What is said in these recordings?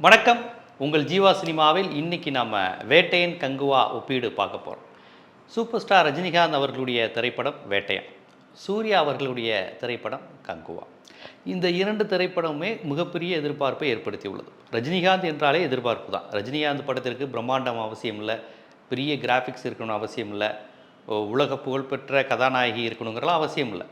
வணக்கம். உங்கள் ஜீவா சினிமாவில் இன்றைக்கி நம்ம வேட்டையன் கங்குவா ஒப்பீடு பார்க்க போகிறோம் சூப்பர் ஸ்டார் ரஜினிகாந்த் அவர்களுடைய திரைப்படம் வேட்டையன் சூர்யா அவர்களுடைய திரைப்படம் கங்குவா. இந்த இரண்டு திரைப்படமுமே மிகப்பெரிய எதிர்பார்ப்பை ஏற்படுத்தியுள்ளது. ரஜினிகாந்த் என்றாலே எதிர்பார்ப்பு தான். ரஜினிகாந்த் படத்திற்கு பிரம்மாண்டம் அவசியம் இல்லை பெரிய கிராஃபிக்ஸ் இருக்கணும் அவசியம் இல்லை உலக புகழ்பெற்ற கதாநாயகி இருக்கணுங்கிறலாம் அவசியம் இல்லை.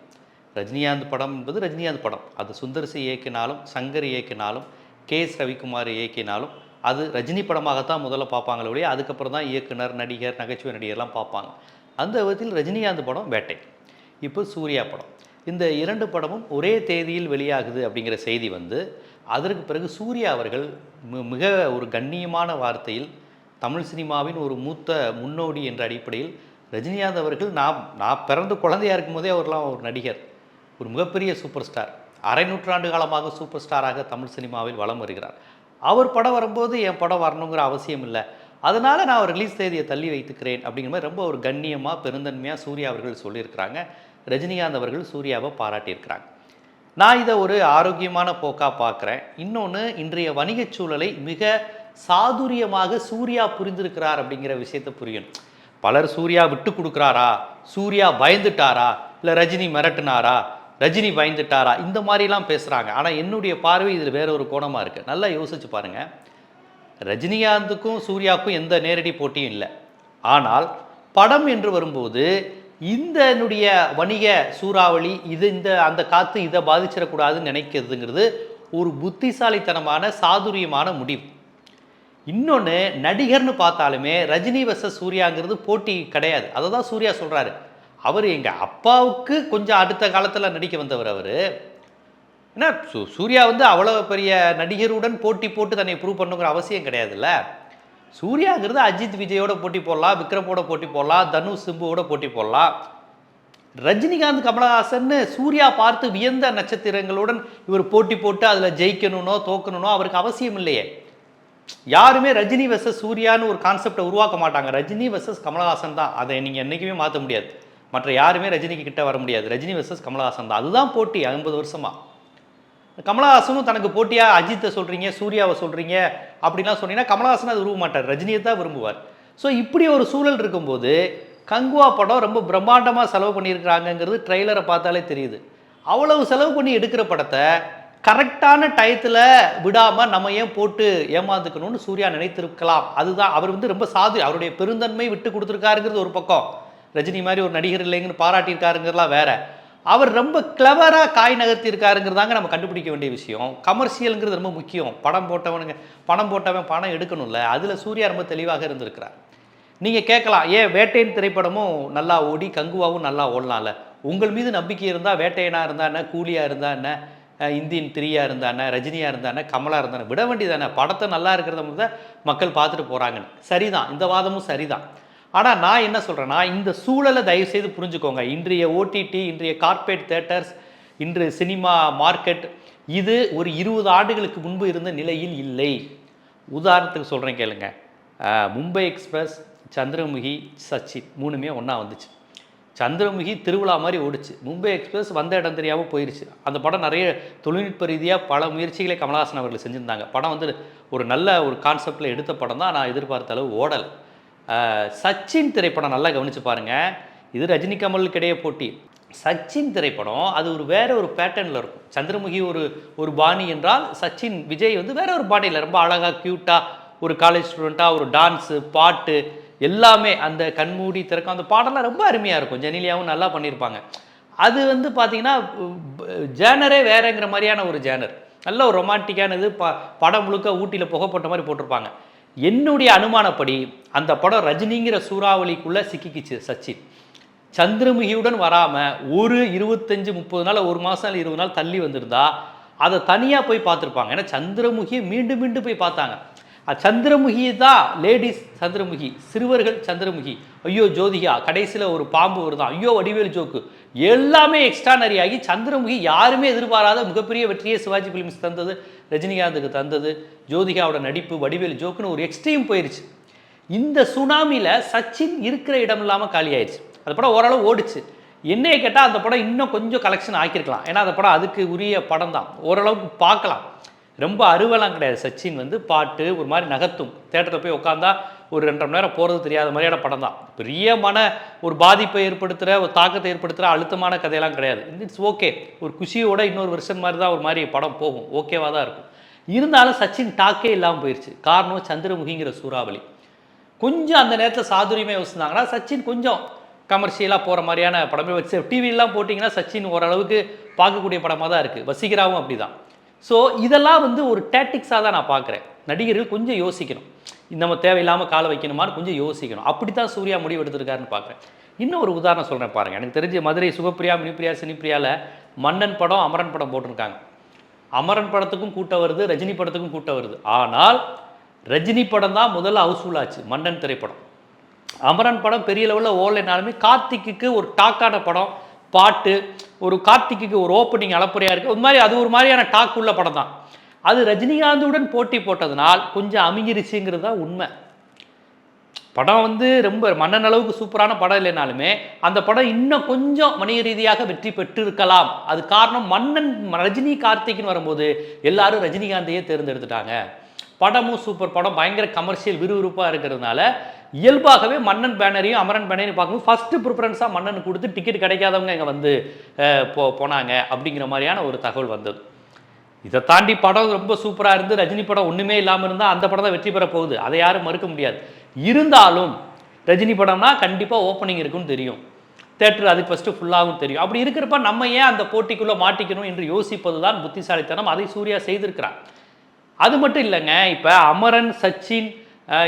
ரஜினிகாந்த் படம் என்பது ரஜினிகாந்த் படம். அது சுந்தர்சி இயக்கினாலும் சங்கர் இயக்கினாலும் கே எஸ் ரவிக்குமார் இயக்கினாலும் அது ரஜினி படமாகத்தான் முதல்ல பார்ப்பாங்களே ஒழிய அதுக்கப்புறம் தான் இயக்குனர் நடிகர் நகைச்சுவை நடிகர்லாம் பார்ப்பாங்க. அந்த விதத்தில் ரஜினிகாந்த் படம் வேட்டை. இப்போ சூர்யா படம். இந்த இரண்டு படமும் ஒரே தேதியில் வெளியாகுது அப்படிங்கிற செய்தி வந்து அதற்கு பிறகு சூர்யா அவர்கள் மிக ஒரு கண்ணியமான வார்த்தையில் தமிழ் சினிமாவின் ஒரு மூத்த முன்னோடி என்ற அடிப்படையில் ரஜினிகாந்த் அவர்கள் நான் நான் பிறந்து குழந்தையா இருக்கும்போதே அவர்லாம் ஒரு நடிகர் ஒரு மிகப்பெரிய சூப்பர் ஸ்டார். அரை நூற்றாண்டு காலமாக சூப்பர் ஸ்டாராக தமிழ் சினிமாவில் வலம் வருகிறார். அவர் படம் வரும்போது என் படம் வரணுங்கிற அவசியம் இல்லை. அதனால் நான் ஒரு ரிலீஸ் தேதியை தள்ளி வைத்துக்கிறேன் அப்படிங்கிற மாதிரி ரொம்ப ஒரு கண்ணியமாக பெருந்தன்மையாக சூர்யா அவர்கள் சொல்லியிருக்கிறாங்க. ரஜினிகாந்த் அவர்கள் சூர்யாவை பாராட்டியிருக்கிறாங்க. நான் இதை ஒரு ஆரோக்கியமான போக்காக பார்க்குறேன். இன்னொன்று இன்றைய வணிகச் சூழலை மிக சாதுரியமாக சூர்யா புரிந்திருக்கிறார் அப்படிங்கிற விஷயத்தை புரியணும். பலர் சூர்யா விட்டு கொடுக்குறாரா? சூர்யா பயந்துட்டாரா? இல்லை ரஜினி மிரட்டினாரா? ரஜினி பயந்துட்டாரா? இந்த மாதிரிலாம் பேசுகிறாங்க ஆனால் என்னுடைய பார்வை இதில் வேற ஒரு கோணமாக இருக்குது நல்லா யோசிச்சு பாருங்கள் ரஜினிகாந்துக்கும் சூர்யாவுக்கும் எந்த நேரடி போட்டியும் இல்லை. ஆனால் படம் என்று வரும்போது இந்தனுடைய வணிக சூறாவளி இது இந்த அந்த காற்று இதை பாதிச்சிடக்கூடாதுன்னு நினைக்கிறதுங்கிறது ஒரு புத்திசாலித்தனமான சாதுரியமான முடிவு. இன்னொன்று நடிகர்னு பார்த்தாலுமே ரஜினி வச சூர்யாங்கிறது போட்டி கிடையாது. அதை தான் சூர்யா சொல்கிறாரு அவர் எங்கள் அப்பாவுக்கு கொஞ்சம் அடுத்த காலத்தில் நடிக்க வந்தவர் அவர். ஏன்னா சூ- சூர்யா வந்து அவ்வளோ பெரிய நடிகருடன் போட்டி போட்டு தன்னை ப்ரூவ் பண்ணுங்கிற அவசியம் கிடையாதுல்ல. சூர்யாங்கிறது அஜித் விஜயோட போட்டி போடலாம் விக்ரமோட போட்டி போடலாம் தனுஷ் சிம்புவோட போட்டி போடலாம். ரஜினிகாந்த் கமலஹாசன்னு சூர்யா பார்த்து வியந்த நட்சத்திரங்களுடன் இவர் போட்டி போட்டு அதில் ஜெயிக்கணும்னோ தோக்கணும்னோ அவருக்கு அவசியம் இல்லையே. யாருமே ரஜினி வெர்சஸ் சூர்யான்னு ஒரு கான்செப்டை உருவாக்க மாட்டாங்க. ரஜினி வெர்சஸ் கமலஹாசன் தான். அதை நீங்கள் என்றைக்குமே மாற்ற முடியாது. மற்ற யாருமே ரஜினிக்கு கிட்டே வர முடியாது. ரஜினி வர்சஸ் கமலஹாசன் தான். அதுதான் போட்டி ஐம்பது வருஷமா. கமலஹாசனும் தனக்கு போட்டியாக அஜித்தை சொல்கிறீங்க சூர்யாவை சொல்கிறீங்க அப்படிலாம் சொன்னீங்கன்னா கமலஹாசன் அது விரும்ப மாட்டார். ரஜினியை தான் விரும்புவார். ஸோ இப்படி ஒரு சூழல் இருக்கும்போது கங்குவா படம் ரொம்ப பிரம்மாண்டமாக செலவு பண்ணியிருக்கிறாங்கங்கிறது ட்ரெய்லரை பார்த்தாலே தெரியுது. அவ்வளவு செலவு பண்ணி எடுக்கிற படத்தை கரெக்டான டயத்தில் விடாமல் நம்ம ஏன் போட்டு ஏமாந்துக்கணும்னு சூர்யா நினைத்திருக்கலாம். அதுதான் அவர் வந்து ரொம்ப சாது அவருடைய பெருந்தன்மை விட்டு கொடுத்துருக்காருங்கிறது ஒரு பக்கம். ரஜினி மாதிரி ஒரு நடிகர் இல்லைங்கன்னு பாராட்டியிருக்காருங்கிறதுலாம் வேற. அவர் ரொம்ப கிளவராக காய் நகர்த்தியிருக்காருங்கிறதாங்க நம்ம கண்டுபிடிக்க வேண்டிய விஷயம். கமர்ஷியலுங்கிறது ரொம்ப முக்கியம். படம் போட்டவனுங்க பணம் போட்டவன் பணம் எடுக்கணும்ல. அதில் சூர்யா ரொம்ப தெளிவாக இருந்திருக்கிறார். நீங்கள் கேட்கலாம் ஏன் வேட்டையின் திரைப்படமும் நல்லா ஓடி கங்குவாவும் நல்லா ஓடலாம்ல? உங்கள் மீது நம்பிக்கை இருந்தால் வேட்டையனாக இருந்தா என்ன? கூலியாக இருந்தா என்ன? இந்தியன் திரியாக இருந்தா என்ன? ரஜினியாக இருந்தா என்ன? கமலா விட வேண்டியதானே படத்தை நல்லா இருக்கிறத மட்டும் மக்கள் பார்த்துட்டு போகிறாங்கன்னு சரிதான். இந்த வாதமும் சரிதான். ஆனால் நான் என்ன சொல்கிறேன்னா இந்த சூழலை தயவு செய்து புரிஞ்சுக்கோங்க. இன்றைய ஓடிடி இன்றைய கார்ப்பரேட் தேட்டர்ஸ் இன்று சினிமா மார்க்கெட் இது ஒரு இருபது ஆண்டுகளுக்கு முன்பு இருந்த நிலையில் இல்லை. உதாரணத்துக்கு சொல்கிறேன் கேளுங்க. மும்பை எக்ஸ்பிரஸ் சந்திரமுகி சச்சின் மூணுமே ஒன்றா வந்துச்சு. சந்திரமுகி திருவிழா மாதிரி ஓடிச்சு. மும்பை எக்ஸ்பிரஸ் வந்த இடம் தெரியாமல் போயிடுச்சு அந்த படம் நிறைய தொழில்நுட்ப ரீதியாக பல முயற்சிகளை கமலஹாசன் அவர்கள் செஞ்சுருந்தாங்க. படம் வந்து ஒரு நல்ல ஒரு கான்செப்டில் எடுத்த படம் தான் நான் எதிர்பார்த்த அளவு ஓடல். சச்சின் திரைப்படம் நல்லா கவனிச்சு பாருங்கள் இது ரஜினி கமலுக்கு போட்டி. சச்சின் திரைப்படம் அது ஒரு வேற ஒரு பேட்டர்னில் இருக்கும். சந்திரமுகி ஒரு ஒரு பாணி என்றால் சச்சின் விஜய் வந்து வேற ஒரு பாணியில் ரொம்ப அழகாக க்யூட்டாக ஒரு காலேஜ் ஸ்டூடெண்ட்டாக ஒரு டான்ஸு பாட்டு எல்லாமே அந்த கண்மூடி திறக்கம் அந்த பாடலாம் ரொம்ப அருமையாக இருக்கும். ஜெனிலியாவும் நல்லா பண்ணியிருப்பாங்க அது வந்து பார்த்தீங்கன்னா ஜேனரே வேறங்கிற மாதிரியான ஒரு ஜேனர். நல்ல ஒரு ரொமான்டிக்கானது ப படம் முழுக்க ஊட்டியில் புகைப்பட்ட மாதிரி போட்டிருப்பாங்க. என்னுடைய அனுமானப்படி அந்த படம் ரஜினிங்கிற சூறாவளிக்குள்ளே சிக்கிக்கிச்சு சச்சின். சந்திரமுகியுடன் வராமல் ஒரு இருபத்தஞ்சு முப்பது நாள் ஒரு மாதம் இல்லை இருபது நாள் தள்ளி வந்திருந்தா அதை தனியாக போய் பார்த்துருப்பாங்க. ஏன்னா சந்திரமுகியை மீண்டும் மீண்டும் போய் பார்த்தாங்க. சந்திரமுகி தான் லேடிஸ் சந்திரமுகி சிறுவர்கள் சந்திரமுகி. ஐயோ ஜோதிகா கடைசியில் ஒரு பாம்பு வருதான் ஐயோ வடிவேல் ஜோக்கு. எல்லாமே எக்ஸ்ட்ரானரி ஆகி சந்திரமுகி யாருமே எதிர்பாராத மிகப்பெரிய வெற்றியை சிவாஜி ஃபிலிம்ஸ் தந்தது ரஜினிகாந்துக்கு தந்தது ஜோதிகாவோட நடிப்பு வடிவேல் ஜோக்குன்னு ஒரு எக்ஸ்ட்ரீம் போயிருச்சு. இந்த சுனாமியில் சச்சின் இருக்கிற இடம் இல்லாமல் காலி ஆயிடுச்சு அந்த படம் ஓரளவு ஓடிச்சு. என்னைய கேட்டால் அந்த படம் இன்னும் கொஞ்சம் கலெக்ஷன் ஆக்கியிருக்கலாம். ஏன்னா அந்த படம் அதுக்கு உரிய படம் தான் ஓரளவுக்கு பார்க்கலாம். ரொம்ப அருவலாம் கிடையாது. சச்சின் வந்து பாட்டு ஒரு மாதிரி நகர்த்தும். தேட்டரில் போய் உட்காந்தா ஒரு ரெண்டரை மணி நேரம் போகிறது தெரியாத மாதிரியான படம் தான். பெரிய மன ஒரு பாதிப்பை ஏற்படுத்துகிற ஒரு தாக்கத்தை ஏற்படுத்துகிற அழுத்தமான கதையெல்லாம் கிடையாது. இட்ஸ் ஓகே ஒரு குஷியோட இன்னொரு வருஷன் மாதிரி தான் ஒரு மாதிரி படம் போகும். ஓகேவாக தான் இருக்கும். இருந்தாலும் சச்சின் டாக்கே இல்லாமல் போயிடுச்சு காரணம் சந்திரமுகிங்கிற சூறாவளி. கொஞ்சம் அந்த நேரத்தில் சாதுரியமே யோசிச்சாங்கன்னா சச்சின் கொஞ்சம் கமர்ஷியலாக போகிற மாதிரியான படமே வச்சு டிவிலாம் போட்டிங்கன்னா சச்சின் ஓரளவுக்கு பார்க்கக்கூடிய படமாக தான் இருக்குது வசிகராவும் அப்படி தான் ஸோ இதெல்லாம் வந்து ஒரு டேட்டிக்ஸாக தான் நான் பார்க்குறேன். நடிகர்கள் கொஞ்சம் யோசிக்கணும். நம்ம தேவையில்லாமல் காலை வைக்கணுமான்னு கொஞ்சம் யோசிக்கணும். அப்படி தான் சூர்யா முடிவு எடுத்திருக்காருன்னு பார்க்குறேன். இன்னும் ஒரு உதாரணம் சொல்கிறேன் பாருங்கள் எனக்கு தெரிஞ்ச மதுரை சுகப்பிரியா மினிப்பிரியா சினிப்பிரியாவில் மன்னன் படம் அமரன் படம் போட்டிருக்காங்க. அமரன் படத்துக்கும் கூட்டம் வருது ரஜினி படத்துக்கும் கூட்டம் வருது. ஆனால் ரஜினி படம் தான் முதல்ல ஹவுஸ்ஃபுல் ஆச்சு மன்னன் திரைப்படம். அமரன் படம் பெரிய லெவலில் ஓடலைனாலுமே கார்த்திக்கு ஒரு டாக்கான படம் பாட்டு ஒரு கார்த்திக்கு ஒரு ஓப்பனிங் அளப்புறையாக இருக்குது ஒரு மாதிரி அது ஒரு மாதிரியான டாக் உள்ள படம் தான். அது ரஜினிகாந்துடன் போட்டி போட்டதுனால் கொஞ்சம் அமைஞ்சிருச்சுங்கிறது தான் உண்மை. படம் வந்து ரொம்ப மன்னன் அளவுக்கு சூப்பரான படம் இல்லைனாலுமே அந்த படம் இன்னும் கொஞ்சம் வணிக ரீதியாக வெற்றி பெற்றிருக்கலாம். அது காரணம் மன்னன் ரஜினி கார்த்திக்னு வரும்போது எல்லாரும் ரஜினிகாந்தையே தேர்ந்தெடுத்துட்டாங்க. படமும் சூப்பர் படம் பயங்கர கமர்ஷியல் விறுவிறுப்பாக இருக்கிறதுனால இயல்பாகவே மன்னன் பேனரையும் அமரன் பேனரையும் பார்க்கும்போது ஃபஸ்ட்டு ப்ரிஃபரன்ஸாக மன்னன் கொடுத்து டிக்கெட் கிடைக்காதவங்க இங்கே வந்து போ போனாங்க அப்படிங்கிற மாதிரியான ஒரு தகவல் வந்தது. இதை தாண்டி படம் ரொம்ப சூப்பராக இருந்து ரஜினி படம் ஒன்றுமே இல்லாமல் இருந்தால் அந்த படம் தான் வெற்றி பெற போகுது. அதை யாரும் மறுக்க முடியாது. இருந்தாலும் ரஜினி படம்னா கண்டிப்பாக ஓப்பனிங் இருக்குன்னு தெரியும். தேட்டர் அதுக்கு ஃபஸ்ட்டு ஃபுல்லாகவும் தெரியும். அப்படி இருக்கிறப்ப நம்ம ஏன் அந்த போட்டிக்குள்ளே மாட்டிக்கணும் என்று யோசிப்பது தான் புத்திசாலித்தனம். அதை சூர்யா செய்திருக்கிறான். அது மட்டும் இல்லைங்க இப்போ அமரன் சச்சின்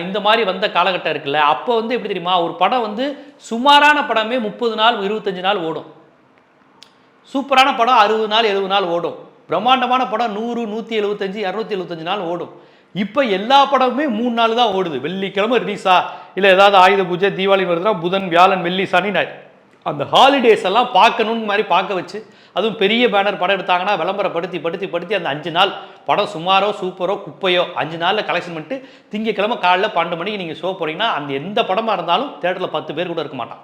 இந்த மாதிரி வந்த காலகட்டம் இருக்குல்ல அப்போ வந்து எப்படி தெரியுமா ஒரு படம் வந்து சுமாரான படமே முப்பது நாள் இருபத்தஞ்சு நாள் ஓடும். சூப்பரான படம் அறுபது நாள் எழுபது நாள் ஓடும். பிரம்மாண்டமான படம் நூறு நூற்றி எழுபத்தஞ்சு இரநூத்தி எழுபத்தஞ்சு நாள் ஓடும். இப்போ எல்லா படமுமே மூணு நாள் தான் ஓடுது. வெள்ளிக்கிழமை ரிலீஸா இல்லை ஏதாவது ஆயுத பூஜை தீபாவளி வருதுன்னா புதன் வியாழன் வெள்ளி சனி ஞாயிறு. அந்த ஹாலிடேஸ் எல்லாம் பார்க்கணுன்னு மாதிரி பார்க்க வச்சு அதுவும் பெரிய பேனர் படம் எடுத்தாங்கன்னா விளம்பரப்படுத்தி படுத்தி படுத்தி அந்த அஞ்சு நாள் படம் சுமாரோ சூப்பரோ குப்பையோ அஞ்சு நாளில் கலெக்ஷன் பண்ணிட்டு திங்கக்கிழமை காலைல பன்னெண்டு மணிக்கு நீங்கள் ஷோ போகிறீங்கன்னா அந்த எந்த படமாக இருந்தாலும் தேட்டரில் பத்து பேர் கூட இருக்க மாட்டான்.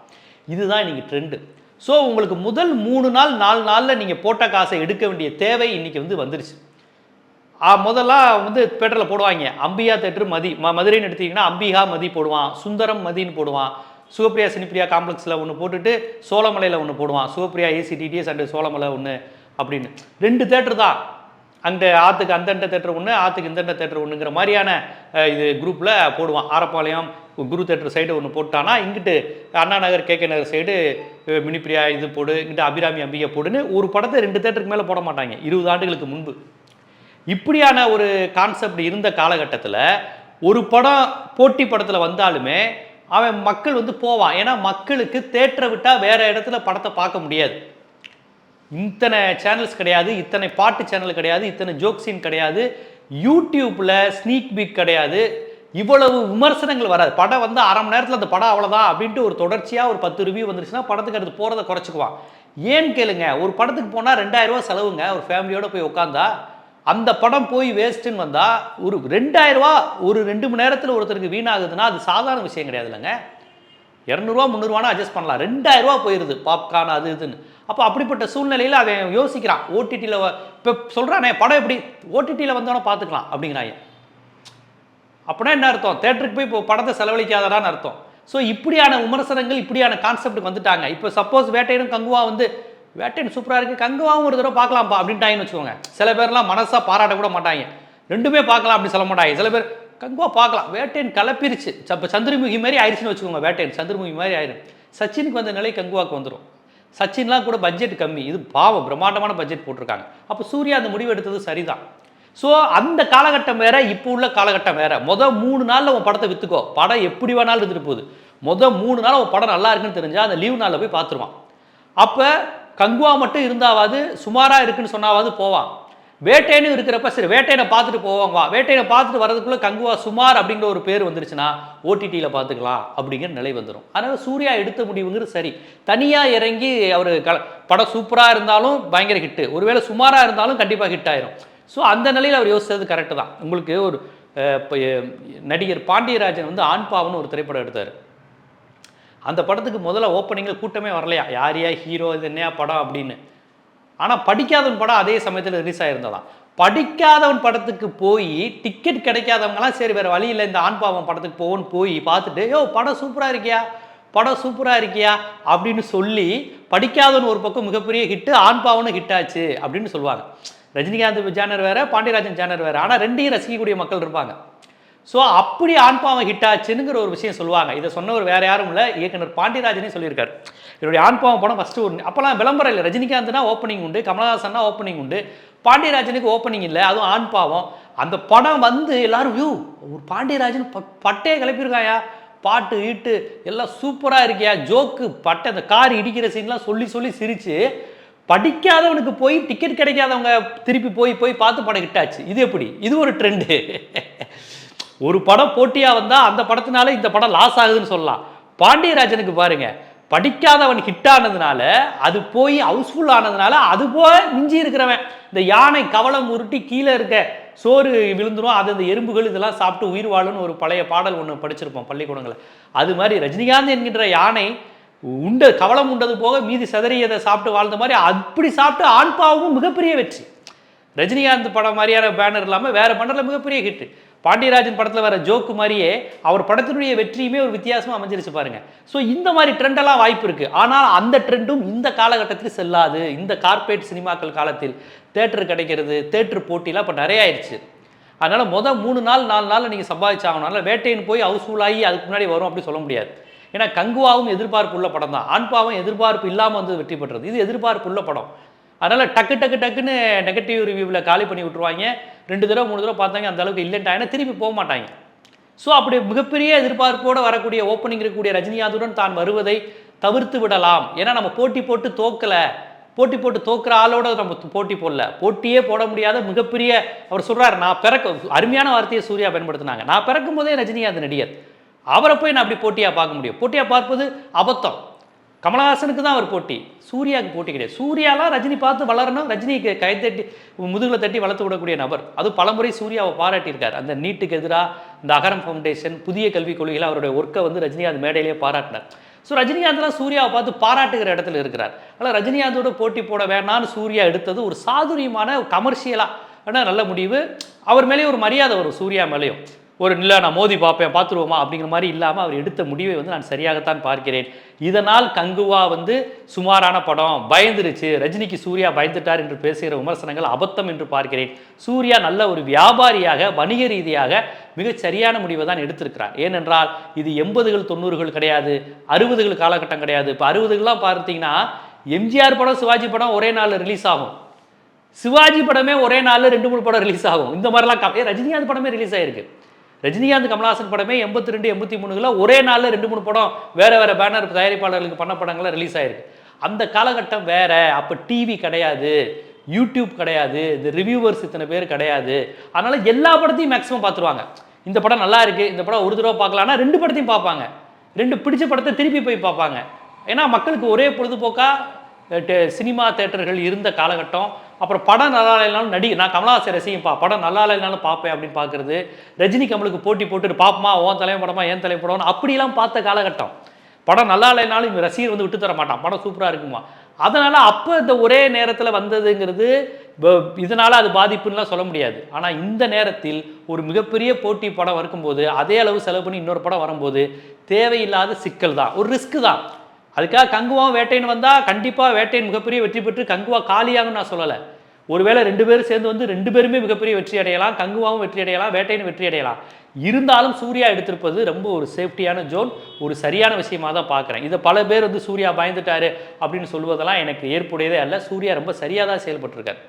இதுதான் இன்றைக்கி ட்ரெண்டு ஸோ உங்களுக்கு முதல் மூணு நாள் நாலு நாளில் நீங்கள் போட்ட காசை எடுக்க வேண்டிய தேவை இன்றைக்கி வந்து வந்துருச்சு. முதல்லாம் வந்து தேட்டரில் போடுவாங்க. அம்பியா தேட்டர் மதி ம மதுரைன்னு எடுத்தீங்கன்னா அம்பிகா மதி போடுவான் சுந்தரம் மதின்னு போடுவான் சிவப்பிரியா சினிப்பிரியா காம்ப்ளெக்ஸில் ஒன்று போட்டுட்டு சோழமலையில் ஒன்று போடுவான். சிவப்பிரியா ஏசிடிடிஎஸ் அண்டு சோழமலை ஒன்று அப்படின்னு. ரெண்டு தேட்டர் தான். அந்த ஆற்றுக்கு அந்தண்ட தேட்டர் ஒன்று ஆற்றுக்கு இந்தண்ட தேட்டர் ஒன்றுங்கிற மாதிரியான இது குரூப்பில் போடுவான். ஆரப்பாளையம் குரு தேட்டர் சைடு ஒன்று போட்டானா இங்கிட்டு அண்ணா நகர் கேகே நகர் சைடு மினிப்பிரியா இது போடு இங்கிட்டு அபிராமி அம்பிகை போடுன்னு ஒரு படத்தை ரெண்டு தேட்டருக்கு மேலே போட மாட்டாங்க. இருபது ஆண்டுகளுக்கு முன்பு. இப்படியான ஒரு கான்செப்ட் இருந்த காலகட்டத்தில் ஒரு படம் போட்டி படத்தில் வந்தாலுமே அவன் மக்கள் வந்து போவான். ஏன்னா மக்களுக்கு தேட்டரை விட்டால் வேற இடத்துல படத்தை பார்க்க முடியாது. இத்தனை சேனல்ஸ் கிடையாது இத்தனை பாட்டு சேனல் கிடையாது இத்தனை ஜோக் சீன் கிடையாது. யூடியூப்பில் ஸ்னீக் பீக் கிடையாது. இவ்வளவு விமர்சனங்கள் வராது. படம் வந்து அரை மணி நேரத்தில் அந்த படம் அவ்வளோதான் அப்படின்ட்டு ஒரு தொடர்ச்சியாக ஒரு பத்து ரிவ்யூ வந்துருச்சுன்னா படத்துக்கு அடுத்து போகிறத குறைச்சிக்குவான். ஏன்னு கேளுங்க ஒரு படத்துக்கு போனால் ரெண்டாயிரம் செலவுங்க ஒரு ஃபேமிலியோடு போய் உட்காந்தா அந்த படம் போய் வேஸ்ட்டுன்னு வந்தால் ஒரு ரெண்டாயிரம் ரூபா ஒரு ரெண்டு மணி நேரத்தில் ஒருத்தருக்கு வீணாகுதுன்னா அது சாதாரண விஷயம் கிடையாது இல்லைங்க இரநூறுவா முந்நூறுவானா அட்ஜஸ்ட் பண்ணலாம். ரெண்டாயிரம் ரூபா போயிடுது பாப்கார்ன் அது இதுன்னு. அப்போ அப்படிப்பட்ட சூழ்நிலையில் அவன் யோசிக்கிறான். ஓடிடியில் இப்போ சொல்கிறானே படம் எப்படி? ஓடிடியில் வந்தோன்னே பார்த்துக்கலாம் அப்படிங்கிறாங்க. அப்படின்னா என்ன அர்த்தம்? தேட்டருக்கு போய் இப்போ படத்தை செலவழிக்காதடான்னு அர்த்தம். ஸோ இப்படியான விமர்சனங்கள் இப்படியான கான்செப்ட் வந்துட்டாங்க. இப்போ சப்போஸ் வேட்டையனும் கங்குவா வந்து வேட்டையன் சூப்பராக இருக்குது கங்குவாவும் ஒரு தடவை பார்க்கலாம்ப்பா அப்படின்ட்டாங்கன்னு வச்சுக்கோங்க. சில பேர்லாம் மனசாக பாராட்ட கூட மாட்டாங்க. ரெண்டுமே பார்க்கலாம் அப்படி சொல்ல மாட்டாங்க. சில பேர் கங்குவா பார்க்கலாம். வேட்டையன் கலப்பிருச்சு. இப்போ சந்திரமுகி மாதிரி ஆயிடுச்சுன்னு வச்சுக்கோங்க வேட்டையின். சந்திரமுகி மாதிரி ஆயிரும் சச்சினுக்கு வந்த நிலை கங்குவாக்கு வந்துடும் சச்சின்லாம் கூட பட்ஜெட் கம்மி. இது பாவம். பிரம்மாண்டமான பட்ஜெட் போட்டிருக்காங்க. அப்போ சூர்யா அந்த முடிவு எடுத்தது சரிதான். ஸோ அந்த காலகட்டம் வேற இப்போ உள்ள காலகட்டம் வேற. மொதல் மூணு நாளில் உன் படத்தை விற்றுக்கோ படம் எப்படி வேணாலும் இருந்துட்டு போகுது. மொதல் மூணு நாள் உன் படம் நல்லா இருக்குன்னு தெரிஞ்சால் அந்த லீவ் நாளில் போய் பார்த்துருவான். அப்போ கங்குவா மட்டும் இருந்தாவது சுமாராக இருக்குன்னு சொன்னாவது போவான். வேட்டைன்னு இருக்கிறப்ப சரி வேட்டையனை பார்த்துட்டு போவாங்க வா. வேட்டையனை பார்த்துட்டு வர்றதுக்குள்ளே கங்குவா சுமார் அப்படிங்கிற ஒரு பேர் வந்துருச்சுன்னா ஓடிடியில் பார்த்துக்கலாம் அப்படிங்கிற நிலை வந்துடும் அதனால் சூர்யா எடுத்த முடிவுங்கிறது சரி. தனியாக இறங்கி அவர் க படம் சூப்பராக இருந்தாலும் பயங்கர ஹிட்டு ஒருவேளை சுமாராக இருந்தாலும் கண்டிப்பாக ஹிட் ஆயிரும். ஸோ அந்த நிலையில் அவர் யோசிச்சது கரெக்டு தான். உங்களுக்கு ஒரு இப்போ நடிகர் பாண்டியராஜன் வந்து ஆண்பாவன்னு ஒரு திரைப்படம் எடுத்தார். அந்த படத்துக்கு முதல்ல ஓப்பனிங்கில் கூட்டமே வரலையா? யார் யா ஹீரோ இது என்னையா படம் அப்படின்னு. ஆனால் படிக்காதவன் படம் அதே சமயத்தில் ரிலீஸ் ஆயிருந்ததாம். படிக்காதவன் படத்துக்கு போய் டிக்கெட் கிடைக்காதவங்கலாம் சரி வேறு வழியில் இந்த ஆண் பாவம் படத்துக்கு போகணும்னு போய் பார்த்துட்டு யோ படம் சூப்பராக இருக்கியா? படம் சூப்பராக இருக்கியா? அப்படின்னு சொல்லி படிக்காதவன் ஒரு பக்கம் மிகப்பெரிய ஹிட்டு ஆண் பாவனும் ஹிட் ஆச்சு அப்படின்னு சொல்லுவாங்க. ரஜினிகாந்த் ஜேனர் வேறு பாண்டியராஜன் ஜேனர் வேறு. ஆனால் ரெண்டையும் ரசிக்கக்கூடிய மக்கள் இருப்பாங்க. ஸோ அப்படி ஆண் பாவம் ஹிட் ஆச்சுங்கிற ஒரு விஷயம் சொல்லுவாங்க. இதை சொன்னவர் வேற யாரும் இல்லை. இயக்குனர் பாண்டியராஜனே சொல்லியிருக்காரு. என்னுடைய ஆண் பாவம் படம் ஃபஸ்ட்டு ஒரு அப்போலாம் விளம்பரம் இல்லை. ரஜினிகாந்த்னா ஓப்பனிங் உண்டு கமலஹாசன்னா ஓப்பனிங் உண்டு. பாண்டியராஜனுக்கு ஓப்பனிங் இல்லை. அதுவும் ஆண் பாவம். அந்த படம் வந்து எல்லாரும் வியூ ஒரு பாண்டியராஜன் ப பட்டையை கிளப்பியிருக்காயா? பாட்டு ஈட்டு எல்லாம் சூப்பராக இருக்கியா? ஜோக்கு பட்டை அந்த கார் இடிக்கிற சீன்லாம் சொல்லி சொல்லி சிரித்து படிக்காதவனுக்கு போய் டிக்கெட் கிடைக்காதவங்க திருப்பி போய் போய் பார்த்து படம் ஹிட்டாச்சு இது எப்படி? இது ஒரு ட்ரெண்டு ஒரு படம் போட்டியாக வந்தால் அந்த படத்தினால இந்த படம் லாஸ் ஆகுதுன்னு சொல்லலாம். பாண்டியராஜனுக்கு பாருங்க படிக்காதவன் ஹிட் ஆனதுனால அது போய் ஹவுஸ்ஃபுல் ஆனதுனால அது போய் மிஞ்சி இருக்கிறவன். இந்த யானை கவலம் உருட்டி கீழே இருக்க சோறு விழுந்துரும் அது அந்த எறும்புகள் இதெல்லாம் சாப்பிட்டு உயிர் வாழும்னு ஒரு பழைய பாடல் ஒன்று படிச்சிருப்போம் பள்ளிக்கூடங்களில். அது மாதிரி ரஜினிகாந்த் என்கின்ற யானை உண்ட கவலம் உண்டது போக மீதி சதறியதை சாப்பிட்டு வாழ்ந்த மாதிரி அப்படி சாப்பிட்டு ஆண்பாவும் மிகப்பெரிய வெற்றி. ரஜினிகாந்த் படம் மாதிரியான பேனர் இல்லாமல் வேறு பேனரில் மிகப்பெரிய ஹிட் பாண்டியராஜன் படத்தில் வர ஜோக்கு மாதிரியே அவர் படத்தினுடைய வெற்றியுமே ஒரு வித்தியாசமாக அமைஞ்சிருச்சு பாருங்க. ஸோ இந்த மாதிரி ட்ரெண்டெல்லாம் வாய்ப்பு இருக்குது ஆனால் அந்த ட்ரெண்டும் இந்த காலகட்டத்தில் செல்லாது. இந்த கார்ப்பரேட் சினிமாக்கள் காலத்தில் தேட்டர் கிடைக்கிறது தேட்டர் போட்டிலாம் இப்போ நிறைய ஆயிடுச்சு அதனால் மொதல் மூணு நாள் நாலு நாள் நீங்கள் சம்பாதிச்சாகணும். வேட்டையின் போய் ஹவுஸ்ஃபுல்லாகி அதுக்கு முன்னாடி வரும் அப்படி சொல்ல முடியாது. ஏன்னா கங்குவாவும் எதிர்பார்ப்பு உள்ள படம் தான் ஆண்பாவும் எதிர்பார்ப்பு இல்லாமல் வந்து வெற்றி பெற்றது. இது எதிர்பார்ப்பு உள்ள படம். அதனால் டக்கு டக்கு டக்குன்னு நெகட்டிவ் ரிவ்யூவில் காலி பண்ணி விட்ருவாங்க ரெண்டு தடவை மூணு தடவை பார்த்தாங்க அந்த அளவுக்கு இல்லைன்ட்டாங்கன்னா திருப்பி போக மாட்டாங்க. ஸோ அப்படி மிகப்பெரிய எதிர்பார்ப்போடு வரக்கூடிய ஓப்பனிங் இருக்கக்கூடிய ரஜினிகாந்துடன் தான் வருவதை தவிர்த்து விடலாம். ஏன்னா நம்ம போட்டி போட்டு தோக்கலை. போட்டி போட்டு தோக்குற ஆளோட நம்ம போட்டி போடல. போட்டியே போட முடியாத மிகப்பெரிய அவர் சொல்கிறார் நான் பிறக்க அருமையான வார்த்தையை சூர்யா பயன்படுத்தினாங்க. நான் பிறக்கும் போதே ரஜினிகாந்த் நடிகர். அவரை போய் நான் அப்படி போட்டியாக பார்க்க முடியும். போட்டியாக பார்ப்பது அபத்தம். கமலஹாசனுக்கு தான் அவர் போட்டி. சூர்யாவுக்கு போட்டி கிடையாது. சூர்யாலாம் ரஜினி பார்த்து வளரணும். ரஜினிக்கு கை தட்டி முதுகில் தட்டி வளர்த்து விடக்கூடிய நபர். அது பலமுறை சூர்யாவை பாராட்டியிருக்கார். அந்த நீட்டுக்கு எதிராக இந்த அகரம் ஃபவுண்டேஷன் புதிய கல்விக் கொள்கையில் அவருடைய ஒர்க்கை வந்து ரஜினிகாந்த் மேடையிலேயே பாராட்டினார். ஸோ ரஜினிகாந்த்லாம் சூர்யாவை பார்த்து பாராட்டுகிற இடத்துல இருக்கிறார். ஆனால் ரஜினிகாந்தோட போட்டி போட வேணான்னு சூர்யா எடுத்தது ஒரு சாதுரியமான கமர்ஷியலாக ஆனால் நல்ல முடிவு. அவர் மேலேயும் ஒரு மரியாதை வரும் சூர்யா மேலேயும். ஒரு இல்லை நான் மோதி பார்ப்பேன் பார்த்துருவோமா? அப்படிங்கிற மாதிரி இல்லாமல் அவர் எடுத்த முடிவை வந்து நான் சரியாகத்தான் பார்க்கிறேன். இதனால் கங்குவா வந்து சுமாரான படம் பயந்துருச்சு. ரஜினிக்கு சூர்யா பயந்துட்டார் என்று பேசுகிற விமர்சனங்கள் அபத்தம் என்று பார்க்கிறேன். சூர்யா நல்ல ஒரு வியாபாரியாக வணிக ரீதியாக மிகச் சரியான முடிவை தான் எடுத்திருக்கிறார். ஏனென்றால் இது எண்பதுகள் தொண்ணூறுகள் கிடையாது அறுபதுகள் காலகட்டம் கிடையாது. இப்போ அறுபதுகள்லாம் பார்த்தீங்கன்னா எம்ஜிஆர் படம் சிவாஜி படம் ஒரே நாளில் ரிலீஸ் ஆகும். சிவாஜி படமே ஒரே நாளில் ரெண்டு மூணு படம் ரிலீஸ் ஆகும். இந்த மாதிரிலாம் ரஜினிகாந்த் படமே ரிலீஸ் ஆயிருக்கு. ரஜினிகாந்த் கமலாசன் படமே எண்பத்தி ரெண்டு எண்பத்தி மூணுல ஒரே நாளில் ரெண்டு மூணு படம் வேற வேற பேனர் தயாரிப்பாளர்களுக்கு பண்ண படங்கள்லாம் ரிலீஸ் ஆயிருக்கு. அந்த காலகட்டம் வேற. அப்போ டிவி கிடையாது. யூடியூப் கிடையாது. இந்த ரிவ்யூவர்ஸ் இத்தனை பேர் கிடையாது. அதனால எல்லா படத்தையும் மேக்ஸிமம் பார்த்துருவாங்க. இந்த படம் நல்லா இருக்கு. இந்த படம் ஒரு தடவை பார்க்கலாம்னா ரெண்டு படத்தையும் பார்ப்பாங்க. ரெண்டு பிடிச்ச படத்தை திருப்பி போய் பார்ப்பாங்க. ஏன்னா மக்களுக்கு ஒரே பொழுதுபோக்கா சினிமா தேட்டர்கள் இருந்த காலகட்டம் அப்புறம் படம் நல்லா இல்லைனாலும் நடி நான் கமலஹாசன் ரசிகம்பா படம் நல்லா இல்லைனாலும் பார்ப்பேன் அப்படின்னு பார்க்குறது. ரஜினி கமலுக்கு போட்டி போட்டுட்டு பார்ப்போமா ஓன் தலைமை படமா ஏன் தலைமை படம்னு அப்படிலாம் பார்த்த காலகட்டம். படம் நல்லா இல்லைனாலும் இவன் ரசிகர் வந்து விட்டு தர மாட்டான். படம் சூப்பராக இருக்குமா? அதனால் அப்போ இந்த ஒரே நேரத்தில் வந்ததுங்கிறது இதனால் அது பாதிப்புன்னெலாம் சொல்ல முடியாது. ஆனால் இந்த நேரத்தில் ஒரு மிகப்பெரிய போட்டி படம் இருக்கும்போது அதே அளவு செலவு பண்ணி இன்னொரு படம் வரும்போது தேவையில்லாத சிக்கல் தான். ஒரு ரிஸ்க் தான். அதுக்காக கங்குவா வேட்டைன்னு வந்தால் கண்டிப்பாக வேட்டையின் மிகப்பெரிய வெற்றி பெற்று கங்குவா காலியாகும்னு நான் சொல்லலை. ஒருவேளை ரெண்டு பேரும் சேர்ந்து வந்து ரெண்டு பேருமே மிகப்பெரிய வெற்றி அடையலாம் கங்குவாவும் வெற்றி அடையலாம் வேட்டையின் வெற்றி அடையலாம். இருந்தாலும் சூர்யா எடுத்திருப்பது ரொம்ப ஒரு சேஃப்டியான ஜோன் ஒரு சரியான விஷயமா தான் பார்க்குறேன். இதை பல பேர் வந்து சூர்யா பயந்துட்டாரு அப்படின்னு சொல்வதெல்லாம் எனக்கு ஏற்புடையதே அல்ல. சூர்யா ரொம்ப சரியாக தான் செயல்பட்டிருக்கார்.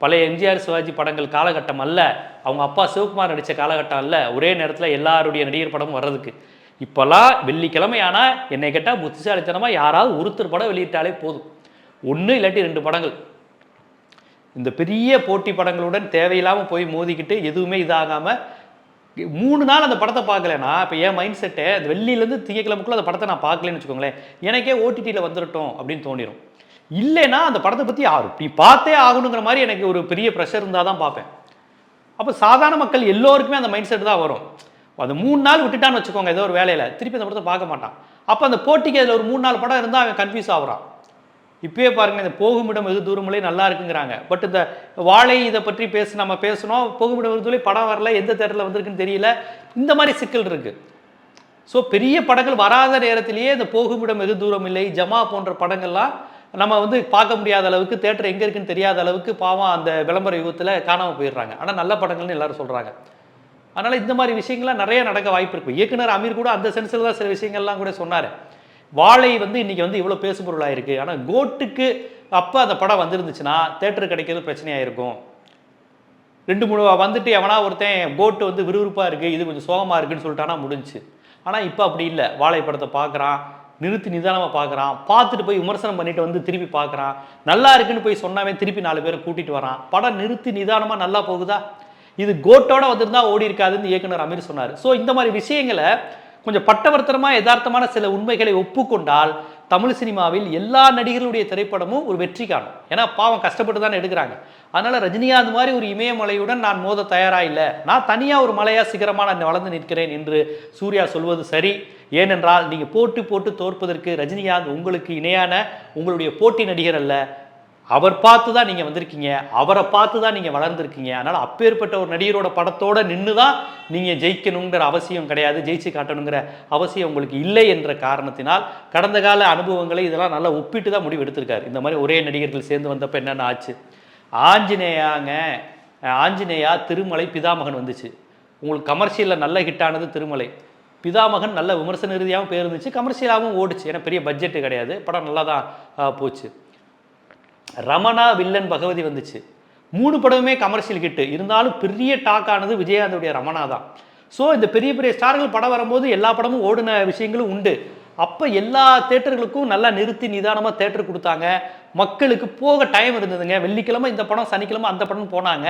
பழைய எம்ஜிஆர் சிவாஜி படங்கள் காலகட்டம் அல்ல. அவங்க அப்பா சிவகுமார் நடித்த காலகட்டம் அல்ல. ஒரே நேரத்தில் எல்லாருடைய நடிகர் படமும் வர்றதுக்கு. இப்போல்லாம் வெள்ளிக்கிழமை ஆனால் என்னை கேட்டால் புத்திசாலித்தனமாக யாராவது ஒருத்தர் படம் வெளியிட்டாலே போதும். ஒன்று இல்லாட்டி ரெண்டு படங்கள். இந்த பெரிய போட்டி படங்களுடன் தேவையில்லாமல் போய் மோதிக்கிட்டு எதுவுமே இதாகாமல் மூணு நாள் அந்த படத்தை பார்க்கலனா இப்போ என் மைண்ட் செட்டு அந்த வெள்ளியிலேருந்து திங்கக்கிழமைக்குள்ளே அந்த படத்தை நான் பார்க்கலன்னு வச்சுக்கோங்களேன். எனக்கே ஓடிடியில் வந்துடட்டும் அப்படின்னு தோணிடும் இல்லைன்னா அந்த படத்தை பற்றி யாரும் நீ பார்த்தே ஆகணுங்கிற மாதிரி எனக்கு ஒரு பெரிய ப்ரெஷர் இருந்தால் தான் பார்ப்பேன். அப்போ சாதாரண மக்கள் எல்லோருக்குமே அந்த மைண்ட் செட் தான் வரும். அந்த மூணு நாள் விட்டுட்டான்னு வச்சுக்கோங்க ஏதோ ஒரு வேலையில். திருப்பி அந்த படத்தை பார்க்க மாட்டான். அப்போ அந்த போட்டிக்கு அதில் ஒரு மூணு நாலு படம் இருந்தால் அவன் கன்ஃபியூஸ் ஆகுறான். இப்பயே பாருங்க இந்த போகுமிடம் வெகு தூரமில்லை நல்லா இருக்குங்கிறாங்க. பட் இந்த வாழை இதை பற்றி பேசி நம்ம பேசணும். போகுமிடம் வெகு தூரம் படம் வரல எந்த தேட்டரில் வந்திருக்குன்னு தெரியல. இந்த மாதிரி சிக்கல் இருக்குது ஸோ பெரிய படங்கள் வராத நேரத்திலேயே இந்த போகுமிடம் வெகு தூரம் இல்லை ஜமா போன்ற படங்கள்லாம் நம்ம வந்து பார்க்க முடியாத அளவுக்கு தேட்டர் எங்கே இருக்குன்னு தெரியாத அளவுக்கு பாவம் அந்த விளம்பர யுகத்தில் காணாமல் போயிடுறாங்க. ஆனால் நல்ல படங்கள்னு எல்லாரும் சொல்கிறாங்க அதனால் இந்த மாதிரி விஷயங்கள்லாம் நிறைய நடக்க வாய்ப்பு இருக்கும் இயக்குனர் அமீர் கூட அந்த சென்ஸில் தான் சில விஷயங்கள்லாம் கூட சொன்னார். வாழை வந்து இன்றைக்கி வந்து இவ்வளோ பேசுபொருளாக இருக்குது ஆனால் கோட்டுக்கு அப்போ அந்த படம் வந்திருந்துச்சுன்னா தேட்டர் கிடைக்கிறது பிரச்சனையாக இருக்கும் ரெண்டு மூணு வந்துட்டு எவனா ஒருத்தன் கோட்டு வந்து விறுவிறுப்பாக இருக்குது இது கொஞ்சம் சோகமாக இருக்குன்னு சொல்லிட்டானா முடிஞ்சுச்சு. ஆனால் இப்போ அப்படி இல்லை. வாழை படத்தை பார்க்குறான் நிறுத்தி நிதானமாக பார்க்குறான் பார்த்துட்டு போய் விமர்சனம் பண்ணிட்டு வந்து திருப்பி பார்க்குறான் நல்லா இருக்குன்னு போய் சொன்னாவே திருப்பி நாலு பேரை கூட்டிகிட்டு வரான். படம் நிறுத்தி நிதானமாக நல்லா போகுதா? இது கோட்டோட வந்திருந்தா ஓடி இருக்காதுன்னு இயக்குனர் அமீர் சொன்னார். ஸோ இந்த மாதிரி விஷயங்களை கொஞ்சம் பட்டவர்த்தனமாக யதார்த்தமான சில உண்மைகளை ஒப்புக்கொண்டால் தமிழ் சினிமாவில் எல்லா நடிகர்களுடைய திரைப்படமும் ஒரு வெற்றி காணும். ஏன்னா பாவம் கஷ்டப்பட்டு தானே எடுக்கிறாங்க. அதனால ரஜினிகாந்த் மாதிரி ஒரு இமயமலையுடன் நான் மோத தயாரா இல்லை. நான் தனியாக ஒரு மலையா சிகரமா நான் வளர்ந்து நிற்கிறேன் என்று சூர்யா சொல்வது சரி. ஏனென்றால் நீங்க போட்டு போட்டு தோற்பதற்கு ரஜினிகாந்த் உங்களுக்கு இணையான உங்களுடைய போட்டி நடிகர் அல்ல. அவர் பார்த்து தான் நீங்கள் வந்திருக்கீங்க அவரை பார்த்து தான் நீங்கள் வளர்ந்துருக்கீங்க. அதனால் அப்பேற்பட்ட ஒரு நடிகரோட படத்தோட நின்று தான் நீங்கள் ஜெயிக்கணுங்கிற அவசியம் கிடையாது ஜெயிச்சு காட்டணுங்கிற அவசியம் உங்களுக்கு இல்லை என்ற காரணத்தினால் கடந்த கால அனுபவங்களை இதெல்லாம் நல்லா ஒப்பிட்டு தான் முடிவு எடுத்திருக்காரு. இந்த மாதிரி ஒரே நடிகர்கள் சேர்ந்து வந்தப்போ என்னென்ன ஆச்சு? ஆஞ்சநேயாங்க ஆஞ்சநேயா திருமலை பிதாமகன் வந்துச்சு. உங்களுக்கு கமர்ஷியலில் நல்ல ஹிட்டானது திருமலை. பிதாமகன் நல்ல விமர்சன ரீதியாகவும் பேர் இருந்துச்சு கமர்ஷியலாகவும் ஓடுச்சு. ஏன்னா பெரிய பட்ஜெட்டு கிடையாது படம் நல்லா தான் போச்சு. ரமணா வில்லன் பகவதி வந்துச்சு. மூணு படமுமே கமர்ஷியல் கிட்டு இருந்தாலும் பெரிய டாக் ஆனது விஜயகாந்தோடைய ரமணா தான். ஸோ இந்த பெரிய பெரிய ஸ்டார்கள் படம் வரும்போது எல்லா படமும் ஓடின விஷயங்களும் உண்டு. அப்போ எல்லா தேட்டர்களுக்கும் நல்லா நிறுத்தி நிதானமாக தேட்டர் கொடுத்தாங்க. மக்களுக்கு போக டைம் இருந்ததுங்க. வெள்ளிக்கிழமை இந்த படம் சனிக்கிழமை அந்த படம் போனாங்க.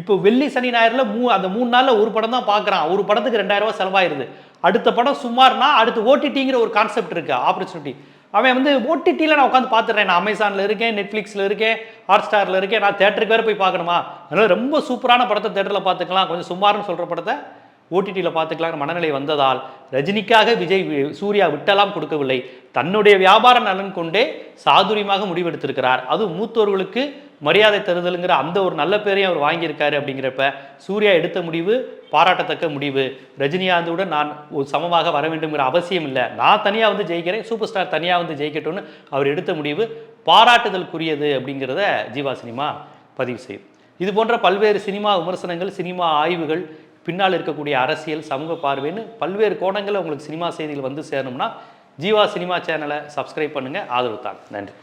இப்போ வெள்ளி சனி ஞாயிறுல மூ அந்த மூணு நாளில் ஒரு படம் தான் பார்க்குறான். ஒரு படத்துக்கு ரெண்டாயிரம் செலவாயிருது. அடுத்த படம் சுமார்னா அடுத்து ஓடிடிங்கிற ஒரு கான்செப்ட் இருக்குது ஆப்பர்ச்சுனிட்டி அவன் வந்து ஓடிடியில் நான் உட்காந்து பார்த்துடுறேன். நான் அமேசானில் இருக்கேன் நெட்ஃப்ளிக்ஸில் இருக்கேன் ஹாட் ஸ்டாரில் இருக்கேன். நான் தேட்டருக்கு வேறு போய் பார்க்கணுமா? அதனால் ரொம்ப சூப்பரான படத்தை தேட்டரில் பார்த்துக்கலாம். கொஞ்சம் சுமார்னு சொல்கிற படத்தை ஓடிடியில் பார்த்துக்கலாம். மனநிலை வந்ததால் ரஜினிக்காக விஜய் சூர்யா விட்டெல்லாம் கொடுக்கவில்லை. தன்னுடைய வியாபார நலன் கொண்டே சாதுரியமாக முடிவெடுத்திருக்கிறார். அதுவும் மூத்தோர்களுக்கு மரியாதை தருதலுங்கிற அந்த ஒரு நல்ல பேரையும் அவர் வாங்கியிருக்காரு அப்படிங்கிறப்ப சூர்யா எடுத்த முடிவு பாராட்டத்தக்க முடிவு. ரஜினிகாந்துடன் நான் ஒரு சமமாக வர வேண்டும்ங்கிற அவசியம் இல்லை. நான் தனியாக வந்து ஜெயிக்கிறேன் சூப்பர் ஸ்டார் தனியாக வந்து ஜெயிக்கட்டும்னு அவர் எடுத்த முடிவு பாராட்டுதலுக்குரியது அப்படிங்கிறத ஜீவா சினிமா பதிவு செய்யும். இது போன்ற பல்வேறு சினிமா விமர்சனங்கள் சினிமா ஆய்வுகள் பின்னால் இருக்கக்கூடிய அரசியல் சமூக பார்வைன்னு பல்வேறு கோணங்களில் உங்களுக்கு சினிமா செய்திகள் வந்து சேரணும்னா ஜீவா சினிமா சேனலை சப்ஸ்கிரைப் பண்ணுங்கள் ஆதரவு தாங்க. நன்றி.